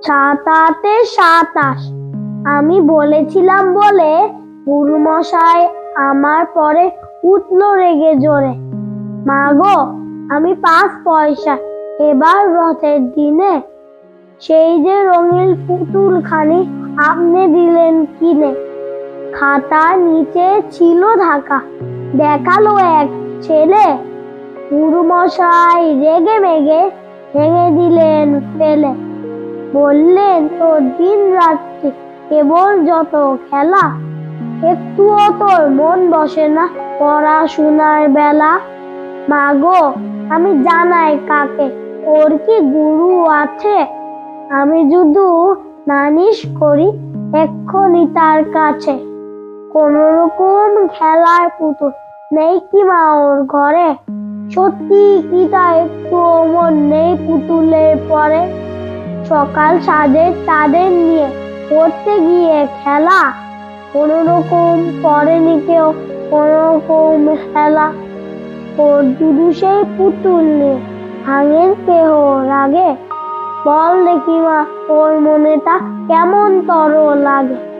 সাতাতে সাতাশ আমি বলেছিলাম বলে গুরুমশাই আমার পরে উঠল রেগে জোরে। মা গো, আমি পাঁচ পয়সা, এবার রথের দিনে সেই যে রঙিন পুতুল খানি আপনি দিলেন কিনে। খাতার নিচে ছিল ঢাকা, দেখাল এক ছেলে। গুরুমশাই রেগে মেগে ভেঙে দিলেন ফেলে। বললেন, তো দিন রাত্রি কেবল যত খেলা, একটুও তোর মন বসে না পড়াশোনার বেলা। মাগো, আমি জানাই কাকে, ওর কি গুরু আছে? আমি শুধু নালিশ করি, এক্ষুনি তার কাছে। কোন রকম খেলার পুতুল নেই কি মা ওর ঘরে? সত্যি কি তা একটু মন নেই পুতুলের পরে? সকাল সাজে তাদের নিয়ে পড়তে গিয়ে খেলা। কোনো রকম করেনি কেউ কোনো রকম খেলা। ওর সেই পুতুল নিয়ে ভাঙের কেহ রাগে। বল দেখি মা ওর মনেটা কেমন তর লাগে।